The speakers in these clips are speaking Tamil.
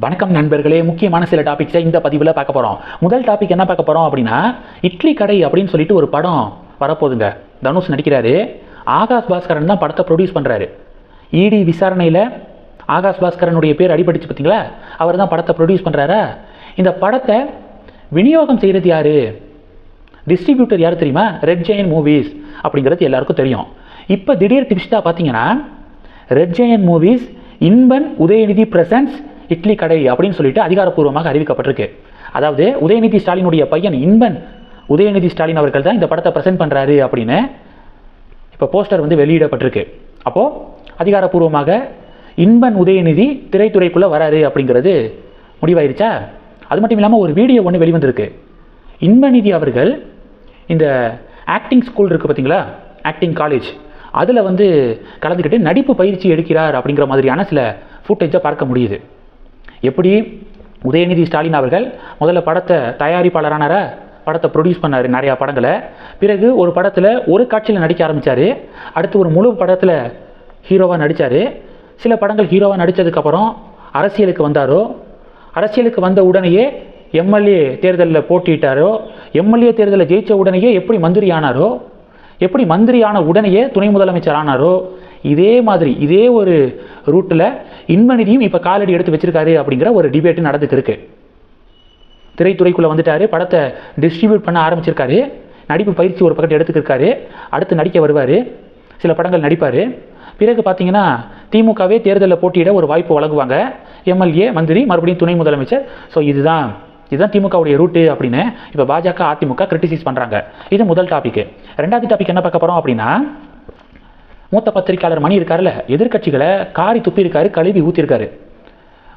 வணக்கம் நண்பர்களே முக்கியமான சில டாபிக்ஸை இந்த பதிவில் பார்க்க போகிறோம் முதல் டாபிக் என்ன பார்க்க போகிறோம் அப்படின்னா இட்லி கடை அப்படின்னு சொல்லிட்டு ஒரு படம் வரப்போகுதுங்க. தனுஷ் நடிக்கிறாரு. ஆகாஷ் பாஸ்கரன் தான் படத்தை ப்ரொடியூஸ் பண்ணுறாரு இடி விசாரணையில் ஆகாஷ் பாஸ்கரனுடைய பேர் அடிபடிச்சு பார்த்தீங்களா? அவர் தான் படத்தை ப்ரொடியூஸ் பண்ணுறாரா இந்த படத்தை விநியோகம் செய்கிறது யார்? டிஸ்ட்ரிபியூட்டர் யார் தெரியுமா? ரெட் ஜெயின் மூவிஸ் அப்படிங்கிறது எல்லாருக்கும் தெரியும். இப்போ திடீர் டிப்ஸ்டாக பார்த்தீங்கன்னா red giant movies Inban Udhayanidhi presents Idli Kadai அப்படின்னு சொல்லிட்டு அதிகாரப்பூர்வமாக அறிவிக்கப்பட்டிருக்கு. அதாவது உதயநிதி ஸ்டாலினுடைய பையன் இன்பன் உதயநிதி ஸ்டாலின் அவர்கள் தான் இந்த படத்தை ப்ரெசென்ட் பண்ணுறாரு அப்படின்னு இப்போ போஸ்டர் வந்து வெளியிடப்பட்டிருக்கு. அப்போது அதிகாரப்பூர்வமாக இன்பன் உதயநிதி திரைத்துறைக்குள்ளே வராரு அப்படிங்கிறது முடிவாயிருச்சா? அது மட்டும் இல்லாமல் ஒரு வீடியோ ஒன்று வெளிவந்திருக்கு. இன்பநிதி அவர்கள் இந்த ஆக்டிங் ஸ்கூல் இருக்குது பார்த்தீங்களா ஆக்டிங் காலேஜ் அதில் வந்து கலந்துக்கிட்டு நடிப்பு பயிற்சி எடுக்கிறார் அப்படிங்கிற மாதிரியான சில ஃபுட்டேஜை பார்க்க முடியுது. எப்படி உதயநிதி ஸ்டாலின் அவர்கள் முதல்ல படத்தை தயாரிப்பாளரானார படத்தை ப்ரொடியூஸ் பண்ணார் நிறையா படங்களை. பிறகு ஒரு படத்தில் ஒரு காட்சியில் நடிக்க ஆரம்பித்தார் அடுத்து ஒரு முழு படத்தில் ஹீரோவாக நடித்தார் சில படங்கள் ஹீரோவாக நடித்ததுக்கப்புறம் அரசியலுக்கு வந்தாரோ அரசியலுக்கு வந்த உடனேயே எம்எல்ஏ தேர்தலில் போட்டியிட்டாரோ எம்எல்ஏ தேர்தலில் ஜெயித்த உடனேயே எப்படி மந்திரி ஆனாரோ எப்படி மந்திரி ஆன உடனேயே துணை முதலமைச்சர் ஆனாரோ இதே மாதிரி இதே ஒரு ரூட்டில் இன்மனிதியும் இப்போ காலடி எடுத்து வச்சிருக்காரு அப்படிங்கிற ஒரு டிபேட்டு நடந்துட்டு இருக்கு திரைத்துறைக்குள்ளே வந்துட்டாரு படத்தை டிஸ்ட்ரிபியூட் பண்ண ஆரம்பிச்சிருக்காரு நடிப்பு பயிற்சி ஒரு பக்கத்தை எடுத்துக்கிருக்காரு அடுத்து நடிக்க வருவார் சில படங்கள் நடிப்பார். பிறகு பார்த்தீங்கன்னா திமுகவே தேர்தலில் போட்டியிட ஒரு வாய்ப்பு வழங்குவாங்க. எம்எல்ஏ மந்திரி மறுபடியும் துணை முதலமைச்சர். ஸோ இதுதான் இதுதான் திமுகவுடைய ரூட்டு அப்படின்னு இப்போ பாஜக அதிமுக கிரிட்டிசைஸ் பண்ணுறாங்க இது முதல் டாபிக் ரெண்டாவது டாபிக் என்ன பார்க்க போகிறோம் அப்படின்னா மூத்த பத்திரிக்கையாளர் மணி இருக்காருல்ல எதிர்கட்சிகளை காரி துப்பியிருக்காரு கழுவி ஊற்றிருக்காரு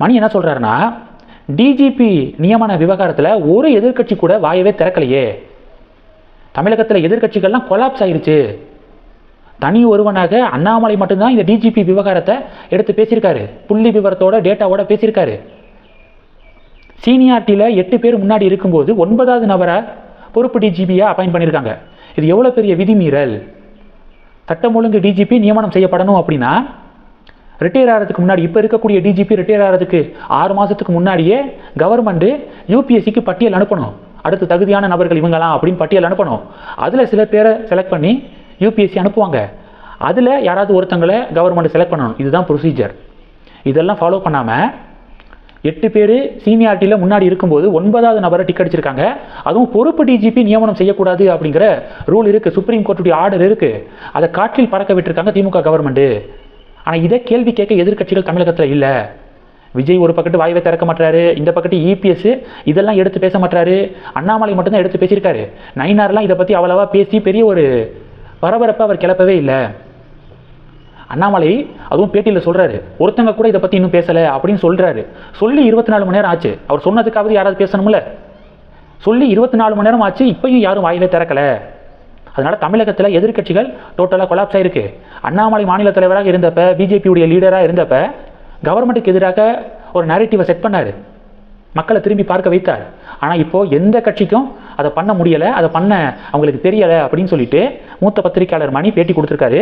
மணி என்ன சொல்கிறாருன்னா டிஜிபி நியமன விவகாரத்தில் ஒரு எதிர்க்கட்சி கூட வாயவே திறக்கலையே. தமிழகத்தில் எதிர்க்கட்சிகள்லாம் கொலாப்ஸ் ஆயிடுச்சு தனி ஒருவனாக அண்ணாமலை மட்டும்தான் இந்த டிஜிபி விவகாரத்தை எடுத்து பேசியிருக்காரு. புள்ளி விவரத்தோட டேட்டாவோட பேசியிருக்காரு. சீனியாரிட்டியில் எட்டு பேர் முன்னாடி இருக்கும்போது ஒன்பதாவது நபரை பொறுப்பு டிஜிபியாக அப்பாயின் பண்ணியிருக்காங்க. இது எவ்வளோ பெரிய விதிமீறல்? சட்டம் ஒழுங்கு டிஜிபி நியமனம் செய்யப்படணும் அப்படின்னா ரிட்டையர் ஆகிறதுக்கு முன்னாடி இப்போ இருக்கக்கூடிய டிஜிபி ரிட்டையர் ஆகிறதுக்கு ஆறு மாதத்துக்கு முன்னாடியே கவர்மெண்ட்டு யூபிஎஸ்சிக்கு பட்டியல் அனுப்பணும். அடுத்து தகுதியான நபர்கள் இவங்கலாம் அப்படின்னு பட்டியல் அனுப்பணும். அதில் சில பேரை செலக்ட் பண்ணி யூபிஎஸ்சி அனுப்புவாங்க. அதில் யாராவது ஒருத்தங்களை கவர்மெண்ட் செலக்ட் பண்ணணும். இதுதான் ப்ரொசீஜர் இதெல்லாம் ஃபாலோ பண்ணாமல் எட்டு பேர் சீனியாரிட்டியில் முன்னாடி இருக்கும்போது ஒன்பதாவது நபரை டிக் அடிச்சிருக்காங்க. அதுவும் பொறுப்பு டிஜிபி நியமனம் செய்யக்கூடாது அப்படிங்கிற ரூல் இருக்குது சுப்ரீம் கோர்ட்டுடைய ஆர்டர் இருக்குது அதை காற்றில் பறக்க விட்டுருக்காங்க திமுக கவர்மெண்ட்டு ஆனால் இதை கேள்வி கேட்க எதிர்க்கட்சிகள் தமிழகத்தில் இல்லை. விஜய் ஒரு பக்கத்து வாய்வை திறக்க மாட்டாரு இந்த பக்கத்து இபிஎஸ் இதெல்லாம் எடுத்து பேச மாட்டாரு அண்ணாமலை மட்டும்தான் எடுத்து பேசியிருக்காரு. நயினார்லாம் இதை பற்றி அவ்வளவா பேசி பெரிய ஒரு பரபரப்பை அவர் கிளப்பவே இல்லை. அண்ணாமலை அதுவும் பேட்டியில் சொல்கிறாரு ஒருத்தங்க கூட இதை பற்றி இன்னும் பேசலை அப்படின்னு சொல்கிறாரு சொல்லி இருபத்தி நாலு மணி நேரம் ஆச்சு. அவர் சொன்னதுக்காவது யாராவது பேசணும்ல? சொல்லி இருபத்தி நாலு மணி நேரம் ஆச்சு இப்பயும் யாரும் வாயிலே திறக்கல. அதனால் தமிழகத்தில் எதிர்க்கட்சிகள் டோட்டலாக கொலாப்ஸ் ஆயிருக்கு. அண்ணாமலை மாநில தலைவராக இருந்தப்ப பிஜேபியுடைய லீடராக இருந்தப்ப கவர்மெண்ட்டுக்கு எதிராக ஒரு நரேட்டிவை செட் பண்ணார். மக்களை திரும்பி பார்க்க வைத்தார். ஆனால் இப்போது எந்த கட்சிக்கும் அதை பண்ண முடியலை. அதை பண்ண அவங்களுக்கு தெரியலை அப்படின்னு சொல்லிட்டு மூத்த பத்திரிகையாளர் மணி பேட்டி கொடுத்துருக்காரு.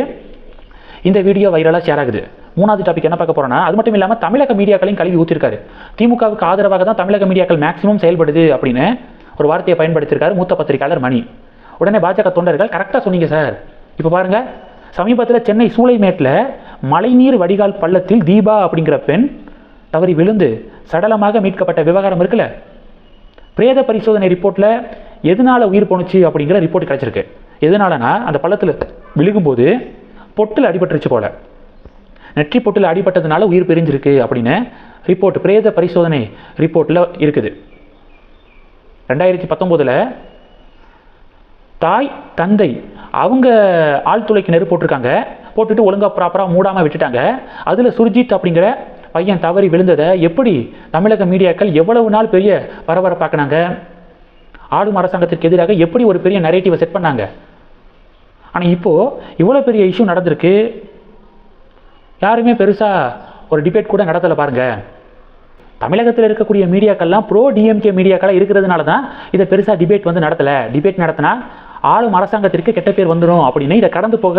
இந்த வீடியோ வைரலாக ஷேர் ஆகுது. மூணாவது டாபிக் என்ன பார்க்க போறோம்னா அது மட்டும் இல்லாமல் தமிழக மீடியாக்களையும் கழுவி ஊற்றிருக்காரு திமுகவுக்கு ஆதரவாக தான் தமிழக மீடியாக்கள் மேக்ஸிமம் செயல்படுது அப்படின்னு ஒரு வார்த்தையை பயன்படுத்தியிருக்காரு மூத்த பத்திரிகையாளர் மணி. உடனே பாஜக தொண்டர்கள் கரெக்டாக சொன்னீங்க சார் இப்போ பாருங்க சமீபத்தில் சென்னை சூளைமேட்டில் மழைநீர் வடிகால் பள்ளத்தில் தீபா அப்படிங்கிற பெண் தவறி விழுந்து சடலமாக மீட்கப்பட்ட விவகாரம் இருக்குல்ல? பிரேத பரிசோதனை ரிப்போர்ட்டில் எதனால உயிர் போணுச்சு அப்படிங்கிற ரிப்போர்ட் கிடச்சிருக்கு. எதனாலனா அந்த பள்ளத்தில் விழுகும்போது பொட்டில் அடிபட்டுருச்சு போல. நெற்றி பொட்டில் அடிபட்டதுனால உயிர் பிரிஞ்சிருக்கு அப்படின்னு ரிப்போர்ட் பிரேத பரிசோதனை ரிப்போர்ட்டில் இருக்குது. ரெண்டாயிரத்தி பத்தொம்போதில் தாய் தந்தை அவங்க ஆழ்துளைக்கு நெருப்பு போட்டிருக்காங்க. போட்டுட்டு ஒழுங்காக ப்ராப்பராக மூடாமல் விட்டுட்டாங்க. அதில் சுர்ஜித் அப்படிங்கிற பையன் தவறி விழுந்ததை எப்படி தமிழக மீடியாக்கள் எவ்வளவு நாள் பெரிய பரபரப்பாக்குனாங்க? ஆளும் அரசாங்கத்திற்கு எதிராக எப்படி ஒரு பெரிய நரேட்டிவை செட் பண்ணாங்க? ஆனால் இப்போது இவ்வளோ பெரிய இஷ்யூ நடந்திருக்கு. யாருமே பெருசாக ஒரு டிபேட் கூட நடத்தலை பாருங்கள் தமிழகத்தில் இருக்கக்கூடிய மீடியாக்கள்லாம் ப்ரோ டிஎம்கே மீடியாக்களாக இருக்கிறதுனால தான் இதை பெருசாக டிபேட் வந்து நடத்தலை. டிபேட் நடத்தினா ஆளும் அரசாங்கத்திற்கு கெட்ட பேர் வந்துடும் அப்படின்னு இதை கடந்து போக